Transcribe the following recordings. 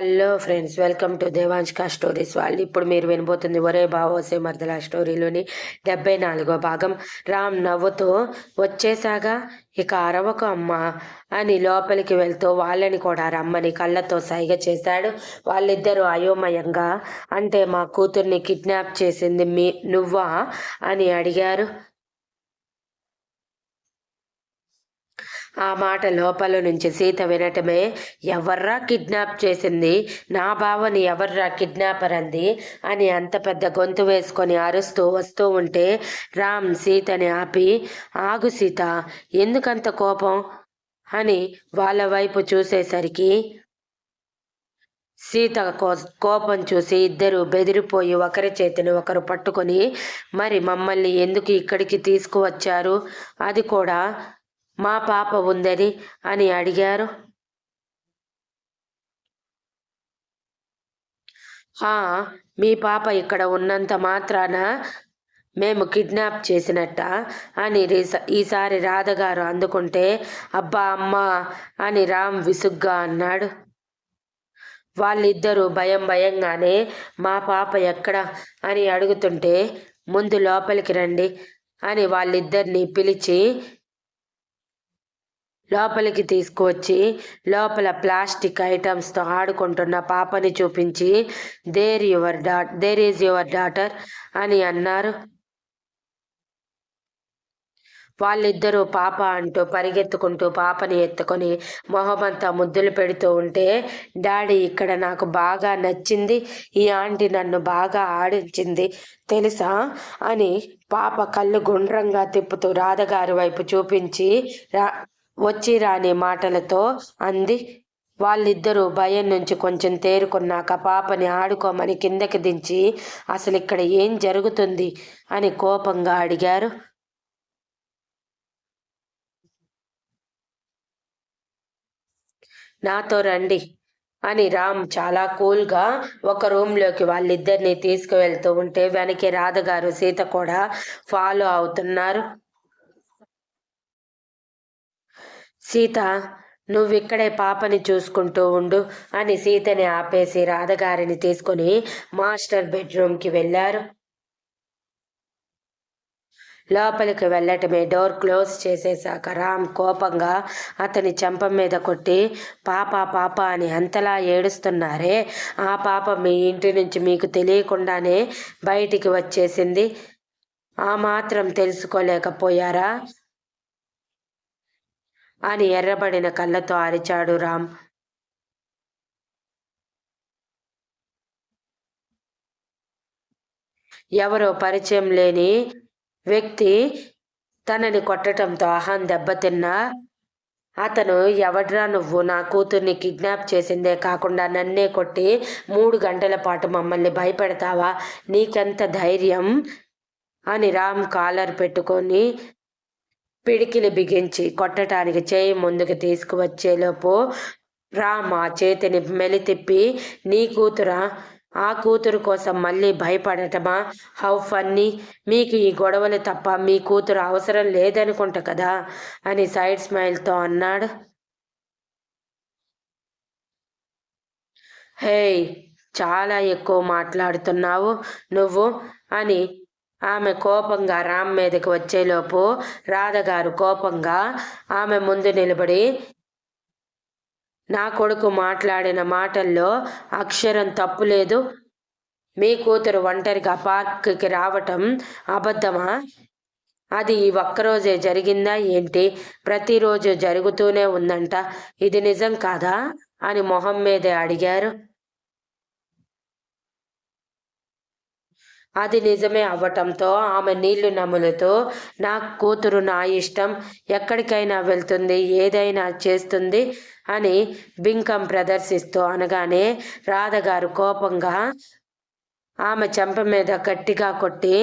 Hello friends welcome to Devanshika stories వాళ్ళు ఇప్పుడు మీరు వినబోతుంది ఒరే బావోసే మర్దల స్టోరీలోని డెబ్బై నాలుగో భాగం. రామ్ నవ్వుతూ వచ్చేసాగా ఇక అరవకు అమ్మ అని లోపలికి వెళ్తూ వాళ్ళని కూడా రమ్మని కళ్ళతో సైగ చేశాడు. వాళ్ళిద్దరూ అయోమయంగా అంటే మా కూతుర్ని కిడ్నాప్ చేసింది మీ నువ్వా? అని అడిగారు. ఆ మాట లోపల నుంచి సీత వినటమే ఎవర్రా కిడ్నాప్ చేసింది? నా బావని ఎవర్రా కిడ్నాపర్ అంది? అని అంత పెద్ద గొంతు వేసుకొని అరుస్తూ వస్తూ ఉంటే రామ్ సీతని ఆపి ఆగు సీత ఎందుకంత కోపం? అని వాళ్ళ వైపు చూసేసరికి సీత కోపం చూసి ఇద్దరు బెదిరిపోయి ఒకరి చేతిని ఒకరు పట్టుకొని మరి మమ్మల్ని ఎందుకు ఇక్కడికి తీసుకువచ్చారు? అది కూడా మా పాప ఉందని అని అడిగారు. మీ పాప ఇక్కడ ఉన్నంత మాత్రాన మేము కిడ్నాప్ చేసినట్ట? అని ఈసారి రాధగారు అందుకుంటే అబ్బా అమ్మ అని రామ్ విసుగ్గా అన్నాడు. వాళ్ళిద్దరూ భయం భయంగానే మా పాప ఎక్కడ? అని అడుగుతుంటే ముందు లోపలికి రండి అని వాళ్ళిద్దరిని పిలిచి లోపలికి తీసుకువచ్చి లోపల ప్లాస్టిక్ ఐటమ్స్తో ఆడుకుంటున్న పాపని చూపించి there your dot there is your daughter అని అన్నారు. వాళ్ళిద్దరూ పాప అంటూ పరిగెత్తుకుంటూ పాపని ఎత్తుకొని మొహమంతా ముద్దులు పెడుతూ ఉంటే డాడీ ఇక్కడ నాకు బాగా నచ్చింది. ఈ ఆంటీ నన్ను బాగా ఆడించింది. తెలుసా? అని పాప కళ్ళు గుండ్రంగా తిప్పుతూ రాధగారి వైపు చూపించి రా వచ్చి రాని మాటలతో అంది. వాళ్ళిద్దరూ భయం నుంచి కొంచెం తేరుకున్నాక పాపని ఆడుకోమని కిందకి దించి అసలు ఇక్కడ ఏం జరుగుతుంది? అని కోపంగా అడిగారు. నాతో రండి అని రామ్ చాలా కూల్గా ఒక రూమ్లోకి వాళ్ళిద్దరిని తీసుకువెళ్తూ ఉంటే వెనక్కి రాధగారు సీత కూడా ఫాలో అవుతున్నారు. సీత నువ్విక్కడే పాపని చూసుకుంటూ ఉండు అని సీతని ఆపేసి రాధగారిని తీసుకుని మాస్టర్ బెడ్రూమ్కి వెళ్ళారు. లోపలికి వెళ్ళటమే డోర్ క్లోజ్ చేసేశాక రామ్ కోపంగా అతని చెంప మీద కొట్టి పాప పాప అని అంతలా ఏడుస్తున్నారే ఆ పాప మీ ఇంటి నుంచి మీకు తెలియకుండానే బయటికి వచ్చేసింది. ఆ మాత్రం తెలుసుకోలేకపోయారా? అని ఎర్రబడిన కళ్ళతో అరిచాడు రామ్. ఎవరో పరిచయం లేని వ్యక్తి తనని కొట్టడంతో అహం దెబ్బతిన్నా అతను ఎవడ్రా నువ్వు? నా కూతుర్ని కిడ్నాప్ చేసిందే కాకుండా నన్నే కొట్టి మూడు గంటల పాటు మమ్మల్ని భయపెడతావా? నీకెంత ధైర్యం? అని రామ్ కాలర్ పెట్టుకొని పిడికిలి బిగించి కొట్టడానికి చేయి ముందుకు తీసుకువచ్చేలోపు రామ చేతిని మెలితిప్పి నీ కూతురా ఆ కూతురు కోసం మళ్ళీ భయపడటమా? How funny! మీకు ఈ గొడవలు తప్ప మీ కూతురు అవసరం లేదనుకుంట కదా? అని సైడ్ స్మైల్తో అన్నాడు. హేయ్ చాలా ఎక్కువ మాట్లాడుతున్నావు నువ్వు అని ఆమె కోపంగా రామ్ మీదకి వచ్చేలోపు రాధగారు కోపంగా ఆమె ముందు నిలబడి నా కొడుకు మాట్లాడిన మాటల్లో అక్షరం తప్పు లేదు. మీ కూతురు ఒంటరిగా పార్క్కి రావటం అబద్ధమా? అది ఈ ఒక్కరోజే జరిగిందా ఏంటి? ప్రతిరోజు జరుగుతూనే ఉందంట. ఇది నిజం కాదా? అని మొహం మీదే అడిగారు. అది నిజమే అవ్వటంతో ఆమె నీళ్ళు నములుతూ నా కూతురు నా ఇష్టం ఎక్కడికైనా వెళ్తుంది ఏదైనా చేస్తుంది అని బింకం ప్రదర్శిస్తూ అనగానే రాధగారు కోపంగా ఆమె చెంప మీద గట్టిగా కొట్టి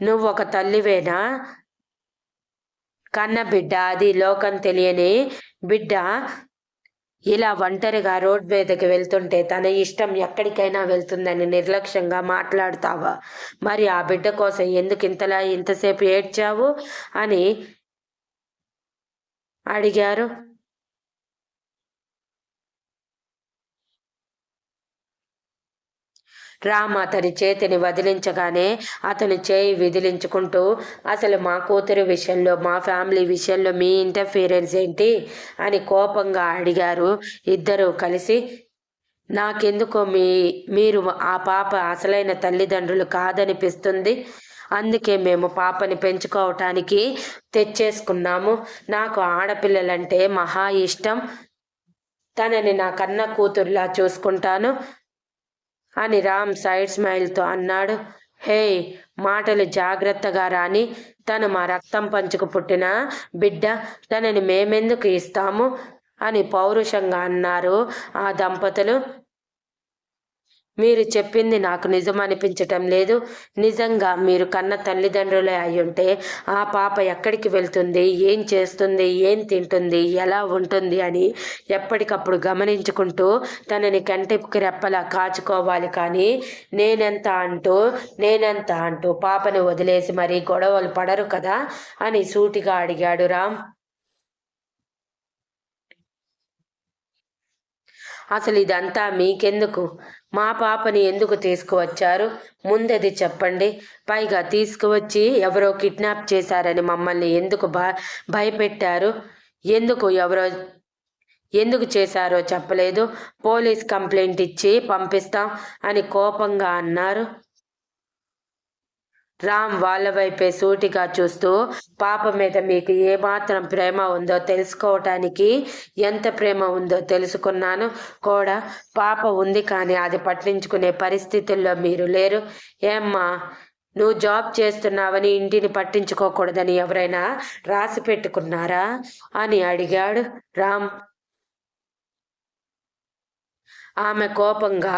నువ్వు ఒక తల్లివేనా? కన్న బిడ్డ అది లోకం తెలియని బిడ్డ ఇలా ఒంటరిగా రోడ్ మీదకి వెళ్తుంటే తన ఇష్టం ఎక్కడికైనా వెళ్తుందని నిర్లక్ష్యంగా మాట్లాడుతావా? మరి ఆ బిడ్డ కోసం ఎందుకు ఇంతలా ఇంతసేపు ఏడ్చావు? అని అడిగారు. రామ్ అతని చేతిని వదిలించగానే అతను చేయి విదిలించుకుంటూ అసలు మా కూతురు విషయంలో మా ఫ్యామిలీ విషయంలో మీ ఇంటర్ఫీరెన్స్ ఏంటి? అని కోపంగా అడిగారు. ఇద్దరూ కలిసి నాకెందుకో మీ మీరు ఆ పాప అసలైన తల్లిదండ్రులు కాదనిపిస్తుంది. అందుకే మేము పాపని పెంచుకోవటానికి తెచ్చేసుకున్నాము. నాకు ఆడపిల్లలంటే మహా ఇష్టం. తనని నా కన్న కూతురులా చూసుకుంటాను. అని రామ్ సైడ్ స్మైల్తో అన్నాడు. హే మాటలు జాగ్రత్తగా రాని తను మా రక్తం పంచుకు పుట్టిన బిడ్డ తనని మేమెందుకు ఇస్తాము? అని పౌరుషంగా అన్నారు. ఆ దంపతులు మీరు చెప్పింది నాకు నిజం అనిపించటం లేదు. నిజంగా మీరు కన్న తల్లిదండ్రులే అయ్యుంటే ఆ పాప ఎక్కడికి వెళ్తుంది? ఏం చేస్తుంది? ఏం తింటుంది? ఎలా ఉంటుంది? అని ఎప్పటికప్పుడు గమనించుకుంటూ తనని కంటికి రెప్పలా కాచుకోవాలి. కానీ నేనెంత అంటూ నేనెంత అంటూ పాపని వదిలేసి మరీ గొడవలు పడరు కదా? అని సూటిగా అడిగాడు రామ్. అసలు ఇదంతా మీకెందుకు? మా పాపని ఎందుకు తీసుకువచ్చారు? ముందది చెప్పండి. పైగా తీసుకువచ్చి ఎవరో కిడ్నాప్ చేశారని మమ్మల్ని ఎందుకు భయపెట్టారు? ఎందుకు ఎవరో ఎందుకు చేశారో చెప్పలేదు. పోలీస్ కంప్లైంట్ ఇచ్చి పంపిస్తాం అని కోపంగా అన్నారు. రామ్ వాళ్ళ వైపే సూటిగా చూస్తూ పాప మీద మీకు ఏమాత్రం ప్రేమ ఉందో తెలుసుకోవటానికి ఎంత ప్రేమ ఉందో తెలుసుకున్నాను. కూడా పాప ఉంది కానీ అది పట్టించుకునే పరిస్థితుల్లో మీరు లేరు. ఏమ్మా నువ్వు జాబ్ చేస్తున్నావని ఇంటిని పట్టించుకోకూడదని ఎవరైనా రాసి పెట్టుకున్నారా? అని అడిగాడు రామ్. ఆమె కోపంగా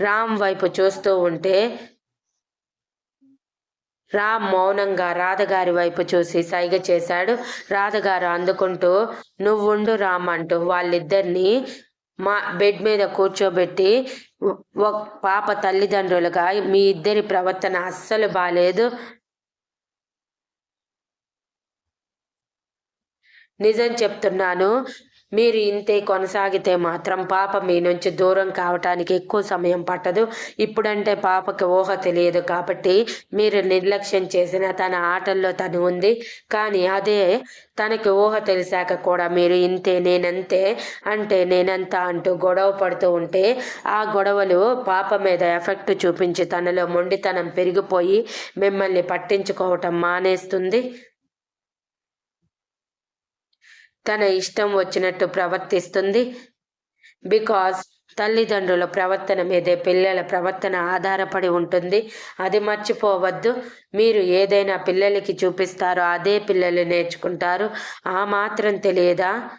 రామ్ వైపు చూస్తూ ఉంటే రామ్ మౌనంగా రాధగారి వైపు చూసి సైగ చేశాడు. రాధగారు అందుకుంటూ నువ్వుండు రామ్ అంటూ వాళ్ళిద్దరిని మా బెడ్ మీద కూర్చోబెట్టి ఒక పాప తల్లిదండ్రులుగా మీ ఇద్దరి ప్రవర్తన అస్సలు బాలేదు. నిజం చెప్తున్నాను. మీరు ఇంతే కొనసాగితే మాత్రం పాప మీ నుంచి దూరం కావటానికి ఎక్కువ సమయం పట్టదు. ఇప్పుడంటే పాపకి ఊహ తెలియదు కాబట్టి మీరు నిర్లక్ష్యం చేసిన తన ఆటల్లో తను ఉంది. కానీ అదే తనకి ఊహ తెలిసాక కూడా మీరు ఇంతే నేనంతే అంటే నేనంత అంటూ గొడవ పడుతూ ఉంటే ఆ గొడవలు పాప మీద ఎఫెక్ట్ చూపించి తనలో మొండితనం పెరిగిపోయి మిమ్మల్ని పట్టించుకోవటం మానేస్తుంది. తన ఇష్టం వచ్చినట్టు ప్రవర్తిస్తుంది. బికాస్ తల్లిదండ్రుల ప్రవర్తన మీదే పిల్లల ప్రవర్తన ఆధారపడి ఉంటుంది. అది మర్చిపోవద్దు. మీరు ఏదైనా పిల్లలకి చూపిస్తారో అదే పిల్లలు నేర్చుకుంటారు. ఆ మాత్రం తెలియదా?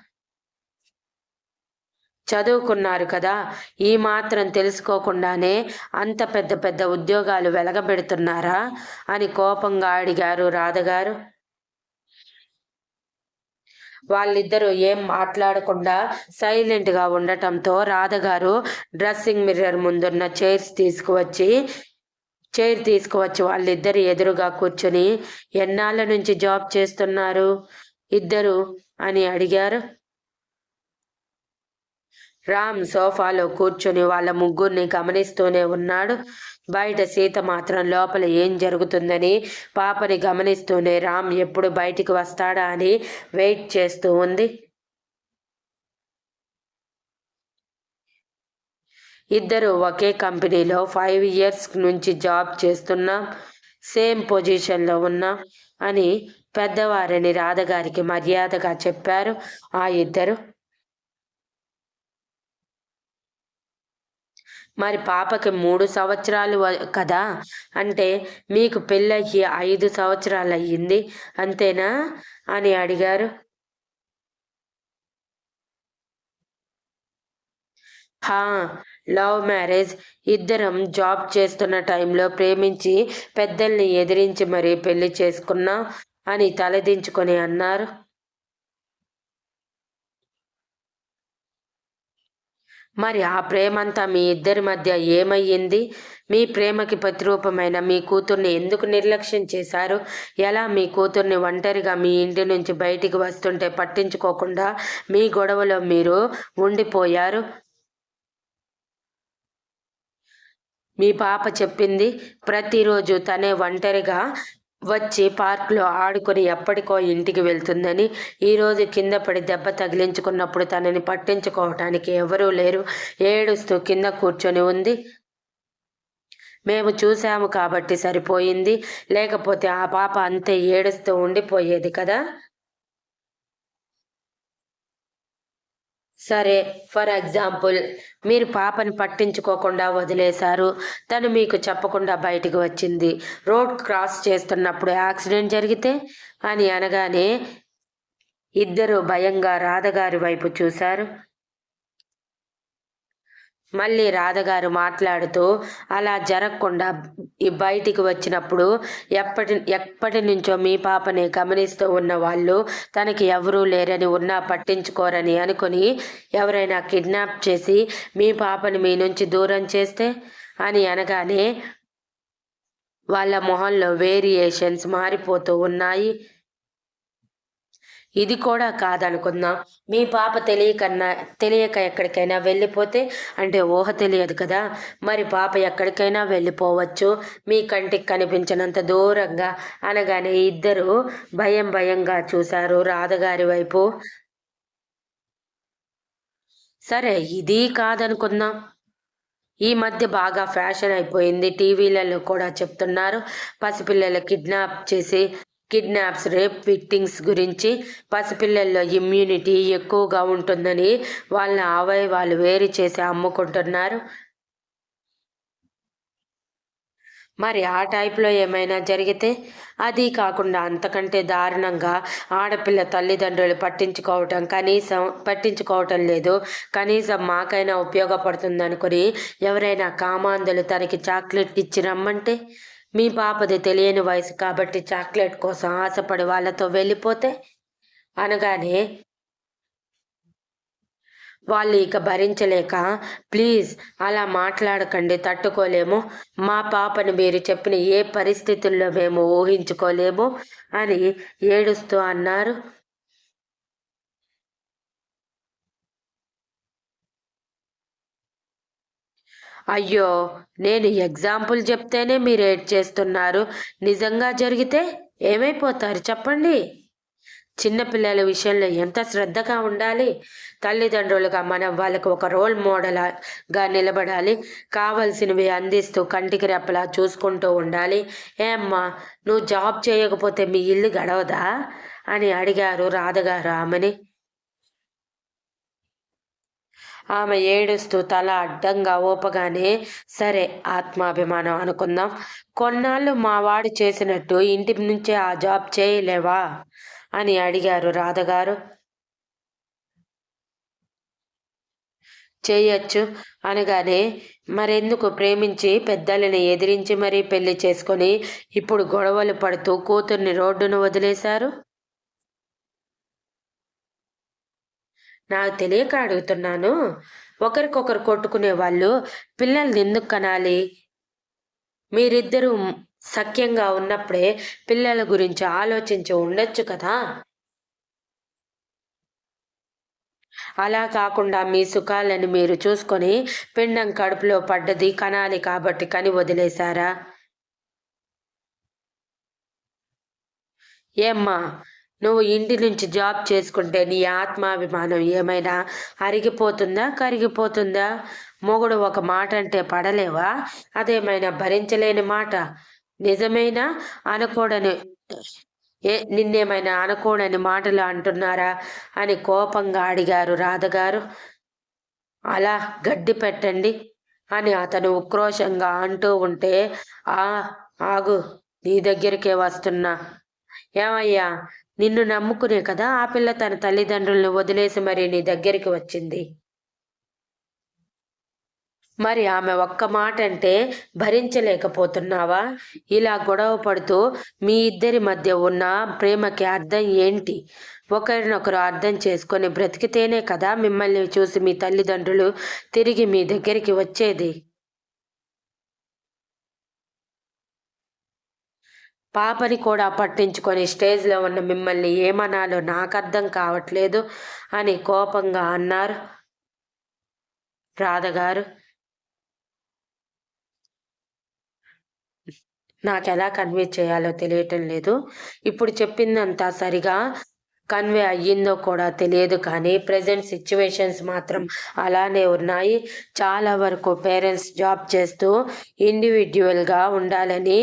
చదువుకున్నారు కదా. ఈ మాత్రం తెలుసుకోకుండానే అంత పెద్ద పెద్ద ఉద్యోగాలు వెలగబెడుతున్నారా? అని కోపంగా అడిగారు రాధగారు. వాళ్ళిద్దరూ ఏం మాట్లాడకుండా సైలెంట్గా ఉండటంతో రాధగారు డ్రెస్సింగ్ మిర్రర్ ముందున్న చైర్స్ తీసుకువచ్చి చైర్ తీసుకువచ్చి వాళ్ళిద్దరు ఎదురుగా కూర్చుని ఎన్నాళ్ళ నుంచి జాబ్ చేస్తున్నారు? ఇద్దరు? అని అడిగారు. రామ్ సోఫాలో కూర్చుని వాళ్ళ ముగ్గురిని గమనిస్తూనే ఉన్నాడు. బయట సీత మాత్రం లోపల ఏం జరుగుతుందని పాపని గమనిస్తూనే రామ్ ఎప్పుడు బయటికి వస్తాడా అని వెయిట్ చేస్తూ ఉంది. ఇద్దరు ఒకే కంపెనీలో ఫైవ్ ఇయర్స్ నుంచి జాబ్ చేస్తున్నాం సేమ్ పొజిషన్లో ఉన్నాం అని పెద్దవారిని రాధగారికి మర్యాదగా చెప్పారు ఆ ఇద్దరు. మరి పాపకి మూడు సంవత్సరాలు కదా? అంటే మీకు పెళ్ళయ్యి ఐదు సంవత్సరాలు అయ్యింది అంతేనా? అని అడిగారు. హా లవ్ మ్యారేజ్. ఇద్దరం జాబ్ చేస్తున్న టైంలో ప్రేమించి పెద్దల్ని ఎదిరించి మరీ పెళ్ళి చేసుకున్నా అని తలదించుకొని అన్నారు. మరి ఆ ప్రేమంతా మీ ఇద్దరి మధ్య ఏమయ్యింది? మీ ప్రేమకి ప్రతిరూపమైన మీ కూతుర్ని ఎందుకు నిర్లక్ష్యం చేశారు? ఎలా మీ కూతుర్ని ఒంటరిగా మీ ఇంటి నుంచి బయటికి వస్తుంటే పట్టించుకోకుండా మీ గొడవలో మీరు ఉండిపోయారు? మీ పాప చెప్పింది ప్రతిరోజు తనే ఒంటరిగా వచ్చి పార్క్లో ఆడుకొని ఎప్పటికో ఇంటికి వెళ్తుందని ఈరోజు కింద పడి దెబ్బ తగిలించుకున్నప్పుడు తనని పట్టించుకోవటానికి ఎవరూ లేరు. ఏడుస్తూ కింద కూర్చొని ఉంది. మేము చూసాము కాబట్టి సరిపోయింది. లేకపోతే ఆ పాప అంతే ఏడుస్తూ ఉండిపోయేది కదా? సరే ఫర్ ఎగ్జాంపుల్ మీరు పాపని పట్టించుకోకుండా వదిలేశారు తను మీకు చెప్పకుండా బయటికి వచ్చింది. రోడ్ క్రాస్ చేస్తున్నప్పుడు యాక్సిడెంట్ జరిగితే అని అనగానే ఇద్దరు భయంగా రాధగారి వైపు చూశారు. మళ్ళీ రాధగారు మాట్లాడుతూ అలా జరగకుండా ఈ బయటికి వచ్చినప్పుడు ఎప్పటి ఎప్పటి నుంచో మీ పాపని గమనిస్తూ ఉన్న వాళ్ళు తనకి ఎవరూ లేరని ఉన్నా పట్టించుకోరని అనుకుని ఎవరైనా కిడ్నాప్ చేసి మీ పాపని మీ నుంచి దూరం చేస్తే అని అనగానే వాళ్ళ మొహంలో వేరియేషన్స్ మారిపోతూ ఉన్నాయి. ఇది కూడా కాదనుకుందాం. మీ పాప తెలియకన్నా తెలియక ఎక్కడికైనా వెళ్ళిపోతే అంటే ఊహ తెలియదు కదా. మరి పాప ఎక్కడికైనా వెళ్ళిపోవచ్చు. మీ కంటికి కనిపించినంత దూరంగా అనగానే ఇద్దరు భయం భయంగా చూశారు రాధగారి వైపు. సరే ఇది కాదనుకుందాం. ఈ మధ్య బాగా ఫ్యాషన్ అయిపోయింది. టీవీలలో కూడా చెప్తున్నారు. పసిపిల్లలు కిడ్నాప్ చేసి కిడ్నాప్స్ రేప్ విక్టింగ్స్ గురించి పసిపిల్లల్లో ఇమ్యూనిటీ ఎక్కువగా ఉంటుందని వాళ్ళ అవయవాలు వేరు చేసి అమ్ముకుంటున్నారు. మరి ఆ టైప్లో ఏమైనా జరిగితే? అది కాకుండా అంతకంటే దారుణంగా ఆడపిల్ల తల్లిదండ్రులు పట్టించుకోవటం కనీసం పట్టించుకోవటం లేదు. కనీసం మాకైనా ఉపయోగపడుతుంది అనుకుని ఎవరైనా కామాంధులు తనకి చాక్లెట్ ఇచ్చి రమ్మంటే? మీ పాపది తెలియని వయసు కాబట్టి చాక్లెట్ కోసం ఆశపడి వాళ్ళతో వెళ్ళిపోతే అనగానే వాళ్ళు ఇక భరించలేక ప్లీజ్ అలా మాట్లాడకండి తట్టుకోలేము. మా పాపని మీరు చెప్పిన ఏ పరిస్థితుల్లో మేము ఊహించుకోలేము అని ఏడుస్తూ అన్నారు. అయ్యో నేను ఎగ్జాంపుల్ చెప్తేనే మీరు ఏడ్ చేస్తున్నారు. నిజంగా జరిగితే ఏమైపోతారు చెప్పండి? చిన్నపిల్లల విషయంలో ఎంత శ్రద్ధగా ఉండాలి? తల్లిదండ్రులుగా మనం వాళ్ళకి ఒక రోల్ మోడల్గా నిలబడాలి. కావలసినవి అందిస్తూ కంటికి రెప్పలా చూసుకుంటూ ఉండాలి. ఏమ్మా నువ్వు జాబ్ చేయకపోతే మీ ఇల్లు గడవదా? అని అడిగారు రాధగారు ఆమెని. ఆమె ఏడుస్తూ తల అడ్డంగా ఊపగానే సరే ఆత్మాభిమానం అనుకుందాం. కొన్నాళ్ళు మా వాడు చేసినట్టు ఇంటి నుంచే ఆ జాబ్ చేయలేవా? అని అడిగారు రాధగారు. చేయొచ్చు అనగానే మరెందుకు ప్రేమించి పెద్దలని ఎదిరించి మరీ పెళ్ళి చేసుకొని ఇప్పుడు గొడవలు పడుతూ కూతుర్ని రోడ్డును వదిలేశారు? నాకు తెలియక అడుగుతున్నాను. ఒకరికొకరు కొట్టుకునే వాళ్ళు పిల్లల్ని ఎందుకు కనాలి? మీరిద్దరూ సఖ్యంగా ఉన్నప్పుడే పిల్లల గురించి ఆలోచించి ఉండొచ్చు కదా? అలా కాకుండా మీ సుఖాలని మీరు చూసుకొని పిండం కడుపులో పడ్డది కనాలి కాబట్టి కని వదిలేశారా? ఏమ్మా నువ్వు ఇంటి నుంచి జాబ్ చేసుకుంటే నీ ఆత్మాభిమానం ఏమైనా అరిగిపోతుందా కరిగిపోతుందా? మొగుడు ఒక మాట అంటే పడలేవా? అదేమైనా భరించలేని మాట? నిజమైనా? అనకూడని ఏ నిన్నేమైనా అనకూడని మాటలు అంటున్నారా? అని కోపంగా అడిగారు రాధగారు. అలా గడ్డి పెట్టండి అని అతను ఉక్రోషంగా అంటూ ఉంటే ఆ ఆగు నీ దగ్గరికే వస్తున్నా. ఏమయ్యా? నిన్ను నమ్ముకునే కదా ఆ పిల్ల తన తల్లిదండ్రులను వదిలేసి మరి నీ దగ్గరికి వచ్చింది. మరి ఆమె ఒక్క మాట అంటే భరించలేకపోతున్నావా? ఇలా గొడవ పడుతూ మీ ఇద్దరి మధ్య ఉన్న ప్రేమకి అర్థం ఏంటి? ఒకరినొకరు అర్థం చేసుకొని బ్రతికితేనే కదా మిమ్మల్ని చూసి మీ తల్లిదండ్రులు తిరిగి మీ దగ్గరికి వచ్చేది. పాపని కూడా పట్టించుకొని స్టేజ్లో ఉన్న మిమ్మల్ని ఏమనాలో నాకు అర్థం కావట్లేదు అని కోపంగా అన్నారు. రాధగారు నాకు ఎలా కన్వే చేయాలో తెలియటం లేదు. ఇప్పుడు చెప్పిందంతా సరిగా కన్వే అయ్యిందో కూడా తెలియదు కానీ ప్రజెంట్ సిచ్యువేషన్స్ మాత్రం అలానే ఉన్నాయి. చాలా వరకు పేరెంట్స్ జాబ్ చేస్తూ ఇండివిజువల్గా ఉండాలని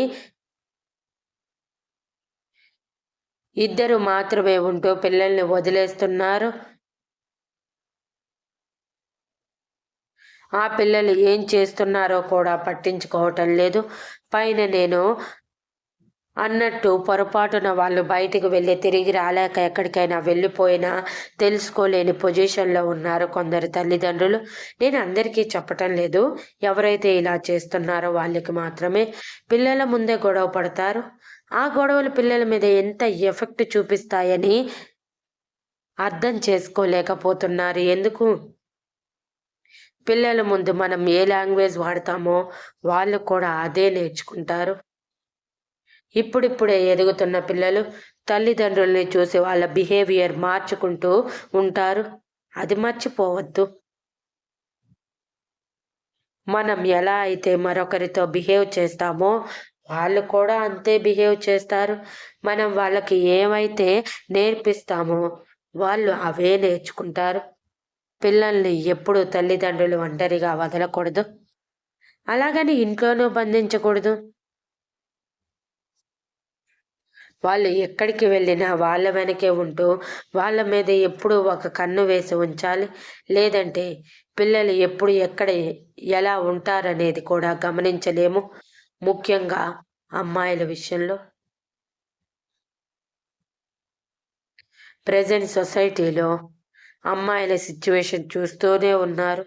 ఇద్దరు మాత్రమే ఉంటూ పిల్లల్ని వదిలేస్తున్నారు. ఆ పిల్లలు ఏం చేస్తున్నారో కూడా పట్టించుకోవటం లేదు. పైన నేను అన్నట్టు పొరపాటున వాళ్ళు బయటికి వెళ్ళి తిరిగి రాలేక ఎక్కడికైనా వెళ్ళిపోయినా తెలుసుకోలేని పొజిషన్లో ఉన్నారు కొందరు తల్లిదండ్రులు. నేను అందరికీ చెప్పటం లేదు. ఎవరైతే ఇలా చేస్తున్నారో వాళ్ళకి మాత్రమే. పిల్లల ముందే గొడవ పడతారు. ఆ గొడవలు పిల్లల మీద ఎంత ఎఫెక్ట్ చూపిస్తాయని అర్థం చేసుకోలేకపోతున్నారు. ఎందుకు? పిల్లల ముందు మనం ఏ లాంగ్వేజ్ వాడతామో వాళ్ళు కూడా అదే నేర్చుకుంటారు. ఇప్పుడిప్పుడే ఎదుగుతున్న పిల్లలు తల్లిదండ్రుల్ని చూసి వాళ్ళ బిహేవియర్ మార్చుకుంటూ ఉంటారు. అది మర్చిపోవద్దు. మనం ఎలా అయితే మరొకరితో బిహేవ్ చేస్తామో వాళ్ళు కూడా అంతే బిహేవ్ చేస్తారు. మనం వాళ్ళకి ఏమైతే నేర్పిస్తామో వాళ్ళు అవే నేర్చుకుంటారు. పిల్లల్ని ఎప్పుడు తల్లిదండ్రులు ఒంటరిగా వదలకూడదు. అలాగని ఇంట్లోనూ బంధించకూడదు. వాళ్ళు ఎక్కడికి వెళ్ళినా వాళ్ళ వెనకే ఉంటూ వాళ్ళ మీద ఎప్పుడు ఒక కన్ను వేసి ఉంచాలి. లేదంటే పిల్లలు ఎప్పుడు ఎక్కడ ఎలా ఉంటారనేది కూడా గమనించలేము. ముఖ్యంగా అమ్మాయిల విషయంలో? ప్రజెంట్ సొసైటీలో అమ్మాయిల సిచ్యువేషన్ చూస్తూనే ఉన్నారు.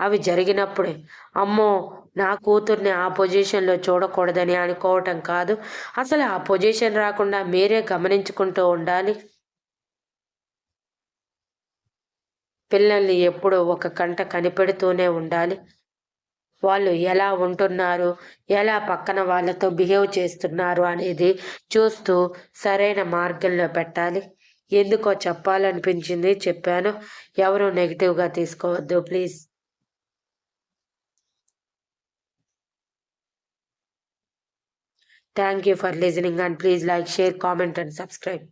అవి జరిగినప్పుడే అమ్మో నా కూతుర్ని ఆ పొజిషన్లో చూడకూడదని అనుకోవటం కాదు. అసలు ఆ పొజిషన్ రాకుండా మీరే గమనించుకుంటూ ఉండాలి. పిల్లల్ని ఎప్పుడూ ఒక కంట కనిపెడుతూనే ఉండాలి. వాళ్ళు ఎలా ఉంటున్నారు? ఎలా పక్కన వాళ్ళతో బిహేవ్ చేస్తున్నారు అనేది చూస్తూ సరైన మార్గంలో పెట్టాలి. ఎందుకో చెప్పాలనిపించింది. చెప్పాను. ఎవరు నెగిటివ్గా తీసుకోవద్దు. Please. Thank you for listening and please like share comment and subscribe.